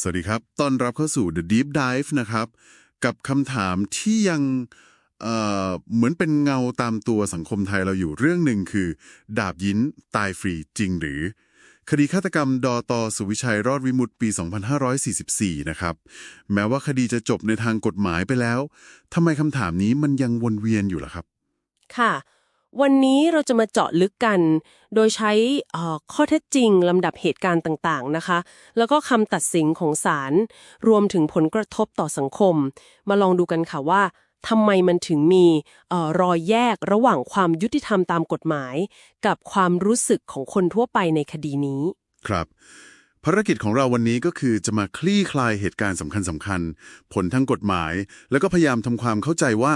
สวัสดีครับ ต้อนรับเข้าสู่ The Deep Dive นะครับ กับคำถามที่ยังเเหมือนเป็นเงาตามตัวสังคมไทยเราอยู่เรื่องหนึ่งคือ ดาบยินตายฟรีจริงหรือ คดีฆาตกรรมดอตอสุวิชัยรอดวิมุตปี 2544 นะครับ แม้ว่าคดีจะจบในทางกฎหมายไปแล้วทำไมคำถามนี้มันยังวนเวียนอยู่ล่ะครับ ค่ะ วันนี้เราจะมาเจาะลึกกัน โดยใช้ข้อเท็จจริงลำดับเหตุการณ์ต่างๆนะคะ แล้วก็คำตัดสินของศาลรวมถึงผลกระทบต่อสังคม มาลองดูกันค่ะว่าทำไมมันถึงมีออรอยแยกระหว่างความยุติธรรมตามกฎหมาย กับความรู้สึกของคนทั่วไปในคดีนี้ ครับภารกิจของเราวันนี้ก็คือจะมาคลี่คลายเหตุการณ์สำคัญสำคัญๆผลทางกฎหมาย แล้วก็พยายามทำความเข้าใจว่า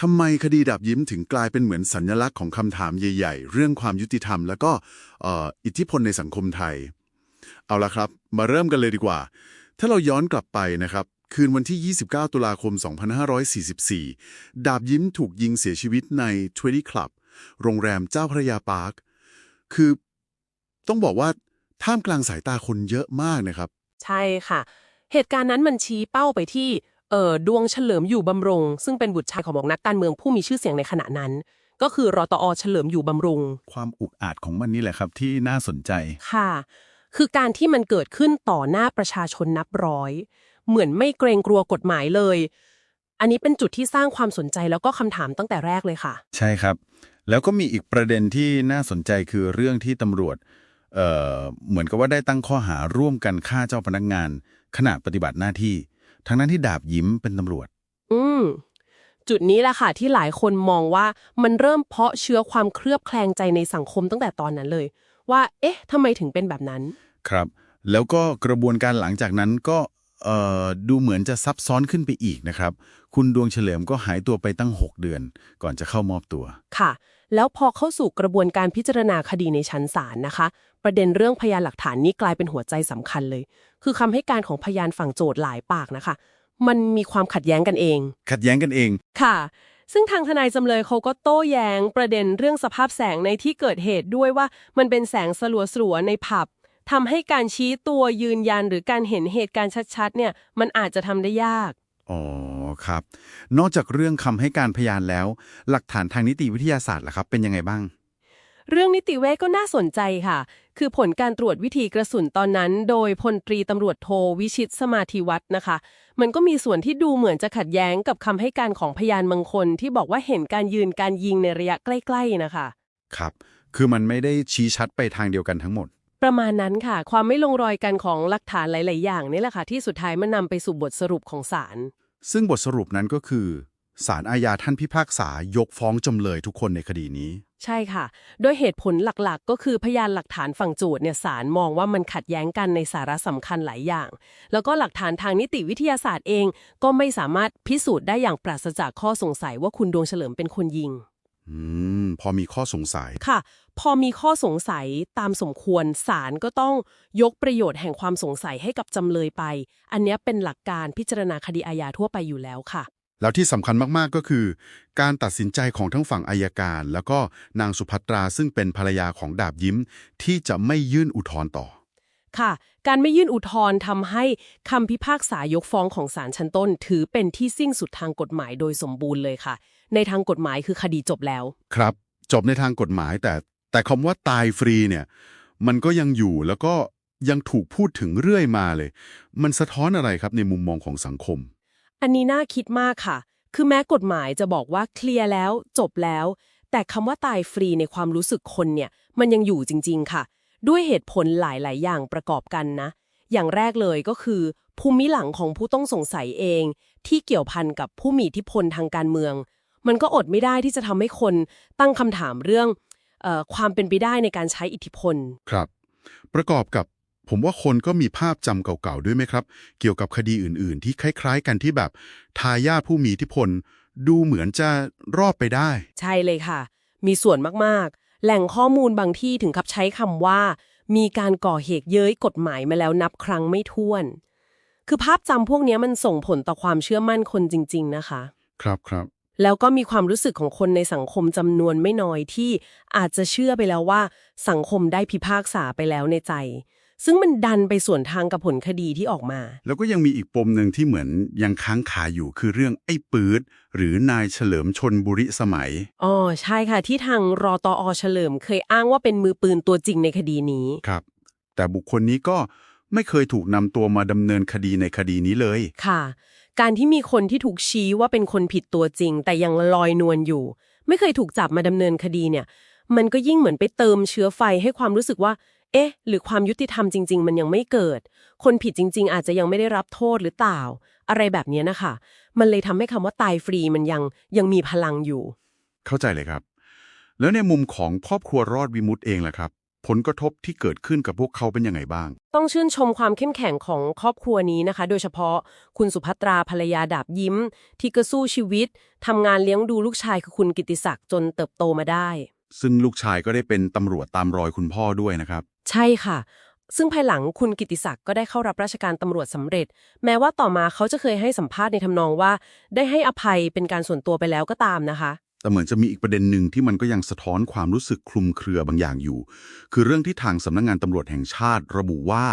ทำไมคดีดาบยิ้มถึงกลายเป็นเหมือนสัญลักษณ์ของคำถามใหญ่ ๆ เรื่องความยุติธรรม แล้วก็อิทธิพลในสังคมไทย เอาละครับ มาเริ่มกันเลยดีกว่า ถ้าเราย้อนกลับไปนะครับ คืนวันที่ 29 ตุลาคม 2544 ดาบยิ้มถูกยิงเสียชีวิตในทวีคลับ โรงแรมเจ้าพระยาปาร์ค คือ ต้องบอกว่าท่ามกลางสายตาคนเยอะมากนะครับ ใช่ค่ะ เหตุการณ์นั้นมันชี้เป้าไปที่ เอ่อดวงเฉลิมอยู่บำรุงซึ่งเป็นบุตรชายของนักการเมืองผู้มีชื่อเสียงในขณะนั้น ก็คือรอตอเฉลิมอยู่บำรุง ความอุกอาจของมันนี่แหละครับที่น่าสนใจ ค่ะ คือการที่มันเกิดขึ้นต่อหน้าประชาชนนับร้อย เหมือนไม่เกรงกลัวกฎหมายเลย อันนี้เป็นจุดที่สร้างความสนใจแล้วก็คำถามตั้งแต่แรกเลยค่ะ ใช่ครับ แล้วก็มีอีกประเด็นที่น่าสนใจคือเรื่องที่ตำรวจเอ่อเหมือนกับว่าได้ตั้งข้อหาร่วมกันฆ่าเจ้าพนักงานขณะปฏิบัติหน้าที่ ทั้งนั้นที่ดาบยิ้มเป็นตำรวจ อืม จุดนี้แหละค่ะ ที่หลายคนมองว่ามันเริ่มเพาะเชื้อความเคลือบแคลงใจในสังคมตั้งแต่ตอนนั้นเลย ว่า เอ๊ะทำไมถึงเป็นแบบนั้น ครับ แล้วก็กระบวนการหลังจากนั้นก็เอ่อดูเหมือนจะซับซ้อนขึ้นไปอีกนะครับ คุณดวงเฉลิมก็หายตัวไปตั้ง 6 เดือน ก่อนจะเข้ามอบตัว ค่ะ แล้วพอเข้าสู่กระบวนการพิจารณาคดีในชั้นศาลนะคะ ประเด็นเรื่องพยานหลักฐานนี้กลายเป็นหัวใจสำคัญเลย คือคำให้การของพยานฝั่งโจทย์หลายปากนะคะ มันมีความขัดแย้งกันเอง ขัดแย้งกันเองค่ะ ซึ่งทางทนายจำเลยเขาก็โต้แย้งประเด็นเรื่องสภาพแสงในที่เกิดเหตุด้วยว่ามันเป็นแสงสลัวๆในผับทำให้การชี้ตัวยืนยันหรือการเห็นเหตุการณ์ชัดๆ เนี่ย มันอาจจะทำได้ยาก อ๋อครับ นอกจากเรื่องคำให้การพยานแล้ว หลักฐานทางนิติวิทยาศาสตร์ล่ะครับ เป็นยังไงบ้าง เรื่องนิติเวชก็น่าสนใจค่ะ คือผลการตรวจวิธีกระสุนตอนนั้น โดยพลตรีตำรวจโทวิชิตสมาธิวัฒน์นะคะ มันก็มีส่วนที่ดูเหมือนจะขัดแย้งกับคำให้การของพยานบางคน ที่บอกว่าเห็นการยืนการยิงในระยะใกล้ ๆนะคะ ครับ คือมันไม่ได้ชี้ชัดไปทางเดียวกันทั้งหมด ประมาณนั้นค่ะ ความไม่ลงรอยกันของหลักฐานหลาย ๆ อย่างนี่แหละค่ะ ที่สุดท้ายมันนำไปสู่บทสรุปของศาลซึ่งบทสรุปนั้นก็คือศาลอาญาท่านพิพากษายกฟ้องจำเลยทุกคนในคดีนี้ ใช่ค่ะ โดยเหตุผลหลักๆ ก็คือพยานหลักฐานฝั่งโจทย์เนี่ยศาลมองว่ามันขัดแย้งกันในสาระสำคัญหลายอย่าง แล้วก็หลักฐานทางนิติวิทยาศาสตร์เอง ก็ไม่สามารถพิสูจน์ได้อย่างปราศจากข้อสงสัยว่าคุณดวงเฉลิมเป็นคนยิง อืม พอมีข้อสงสัย ค่ะ พอมีข้อสงสัยตามสมควรศาลก็ต้องยกประโยชน์แห่งความสงสัยให้กับจำเลยไป อันเนี้ยเป็นหลักการพิจารณาคดีอาญาทั่วไปอยู่แล้วค่ะ แล้วที่สำคัญมาก ๆ ก็คือ การตัดสินใจของทั้งฝั่งอายการ แล้วก็นางสุภัตราซึ่งเป็นภรรยาของดาบยิ้ม ที่จะไม่ยื่นอุทธรณ์ต่อ ค่ะ การไม่ยื่นอุทธรณ์ทำให้คำพิพากษายกฟ้องของศาลชั้นต้น ถือเป็นที่สิ้นสุดทางกฎหมายโดยสมบูรณ์เลยค่ะ ในทางกฎหมายคือคดีจบแล้ว ครับ จบในทางกฎหมายแต่แต่คำว่าตายฟรีเนี่ย มันก็ยังอยู่แล้วก็ยังถูกพูดถึงเรื่อยมาเลย มันสะท้อนอะไรครับในมุมมองของสังคม อันนี้น่าคิดมากค่ะ คือแม้กฎหมายจะบอกว่าเคลียร์แล้วจบแล้ว แต่คำว่าตายฟรีในความรู้สึกคนเนี่ย มันยังอยู่จริง ๆ ค่ะ ด้วยเหตุผลหลาย ๆ อย่างประกอบกันนะ อย่างแรกเลยก็คือ ภูมิหลังของผู้ต้องสงสัยเอง ที่เกี่ยวพันกับผู้มีอิทธิพลทางการเมือง มันก็อดไม่ได้ที่จะทำให้คนตั้งคำถามเรื่องเออความเป็นไปได้ในการใช้อิทธิพล ครับ ประกอบกับผมว่าคนก็มีภาพจำเก่าๆด้วยไหมครับ เกี่ยวกับคดีอื่นๆ ที่คล้ายๆ กันที่แบบทายาทผู้มีอิทธิพล ดูเหมือนจะรอดไปได้ ใช่เลยค่ะ มีส่วนมากๆ แหล่งข้อมูลบางที่ถึงกับใช้คำว่า มีการก่อเหตุเย้ยกฎหมายมาแล้วนับครั้งไม่ถ้วน คือภาพจำพวกเนี้ยมันส่งผลต่อความเชื่อมั่นคนจริง ๆ นะคะ ครับครับ แล้วก็มีความรู้สึกของคนในสังคมจำนวนไม่น้อยที่อาจจะเชื่อไปแล้วว่า สังคมได้พิพากษาไปแล้วในใจ ซึ่งมันดันไปส่วนทางกับผลคดีที่ออกมา แล้วก็ยังมีอีกปมหนึ่งที่เหมือนยังค้างคาอยู่คือเรื่องไอ้ปื๊ดหรือนายเฉลิมชนบุริสมัยอ๋อใช่ค่ะ ที่ทางรอตอเฉลิมเคยอ้างว่าเป็นมือปืนตัวจริงในคดีนี้ครับ แต่บุคคลนี้ก็ไม่เคยถูกนำตัวมาดำเนินคดีในคดีนี้เลยค่ะ การที่มีคนที่ถูกชี้ว่าเป็นคนผิดตัวจริง แต่ยังลอยนวลอยู่ ไม่เคยถูกจับมาดำเนินคดีเนี่ย มันก็ยิ่งเหมือนไปเติมเชื้อไฟให้ความรู้สึกว่า เอ๊ะ หรือความยุติธรรมจริง ๆ มันยังไม่เกิด คนผิดจริง ๆ อาจจะยังไม่ได้รับโทษหรือเปล่า อะไรแบบนี้นะคะ มันเลยทำให้คำว่าตายฟรีมันยังยังมีพลังอยู่ เข้าใจเลยครับ แล้วในมุมของครอบครัวรอดวิมุตเองล่ะครับ ผลกระทบที่เกิดขึ้นกับพวกเขาเป็นยังไงบ้าง ต้องชื่นชมความเข้มแข็งของครอบครัวนี้นะคะ โดยเฉพาะคุณสุภัตราภรรยาดาบยิ้ม ที่ก็สู้ชีวิตทำงานเลี้ยงดูลูกชายคือคุณกิติศักดิ์จนเติบโตมาได้ ซึ่งลูกชายก็ได้เป็นตำรวจตามรอยคุณพ่อด้วยนะครับ ใช่ค่ะ ซึ่งภายหลังคุณกิติศักดิ์ก็ได้เข้ารับราชการตำรวจสำเร็จ แม้ว่าต่อมาเขาจะเคยให้สัมภาษณ์ในทำนองว่า ได้ให้อภัยเป็นการส่วนตัวไปแล้วก็ตามนะคะ แต่เหมือนจะมีอีกประเด็นหนึ่งที่มันก็ยังสะท้อนความรู้สึกคลุมเครือบางอย่างอยู่ คือเรื่องที่ทางสำนักงงานตำรวจแห่งชาติ ระบุว่า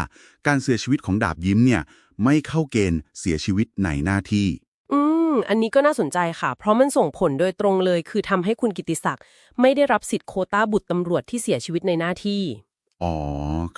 การเสียชีวิตของดาบยิ้มเนี่ย ไม่เข้าเกณฑ์เสียชีวิตในหน้าที่ อืม อันนี้ก็น่าสนใจค่ะ เพราะมันส่งผลโดยตรงเลย คือทำให้คุณกิติศักดิ์ไม่ได้รับสิทธิ์โควต้าบุตรตำรวจที่เสียชีวิตในหน้าที่ อ๋อ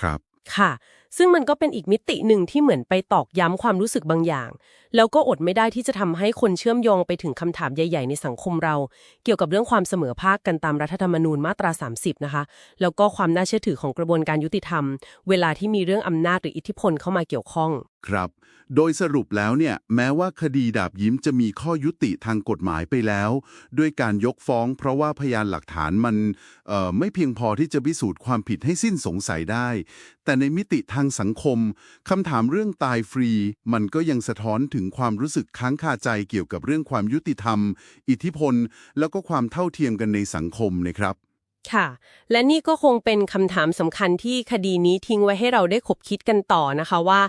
ครับ ค่ะซึ่งมันก็เป็นอีกมิติหนึ่งที่เหมือนไปตอกย้ำความรู้สึกบางอย่าง แล้วก็อดไม่ได้ที่จะทำให้คนเชื่อมโยงไปถึงคำถามใหญ่ ๆ ในสังคมเรา เกี่ยวกับเรื่องความเสมอภาคกันตามรัฐธรรมนูญมาตรา 30 นะคะ แล้วก็ความน่าเชื่อถือของกระบวนการยุติธรรม เวลาที่มีเรื่องอำนาจหรืออิทธิพลเข้ามาเกี่ยวข้องครับ โดยสรุปแล้วเนี่ยแม้ว่าคดีดาบยิ้มจะมีข้อยุติทางกฎหมายไปแล้ว ด้วยการยกฟ้องเพราะว่าพยานหลักฐานมันเอ่อไม่เพียงพอที่จะพิสูจน์ความผิดให้สิ้นสงสัยได้ แต่ในมิติทางสังคมคำถามเรื่องตายฟรี มันก็ยังสะท้อนถึงความรู้สึกค้างคาใจเกี่ยวกับเรื่องความยุติธรรม อิทธิพล แล้วก็ความเท่าเทียมกันในสังคมนะครับ ค่ะ และนี่ก็คงเป็นคำถามสำคัญที่คดีนี้ทิ้งไว้ให้เราได้ขบคิดกันต่อนะคะว่า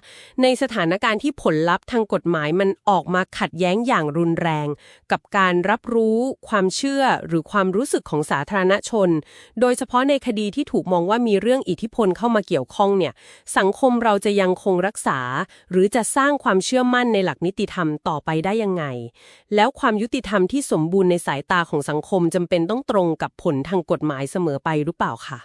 ในสถานการณ์ที่ผลลัพธ์ทางกฎหมายมันออกมาขัดแย้งอย่างรุนแรง กับการรับรู้ความเชื่อหรือความรู้สึกของสาธารณชน โดยเฉพาะในคดีที่ถูกมองว่ามีเรื่องอิทธิพลเข้ามาเกี่ยวข้องเนี่ย สังคมเราจะยังคงรักษา หรือจะสร้างความเชื่อมั่นในหลักนิติธรรมต่อไปได้ยังไง แล้วความยุติธรรมที่สมบูรณ์ในสายตาของสังคมจำเป็นต้องตรงกับผลทางกฎหมายเสมอไปหรือเปล่าค่ะ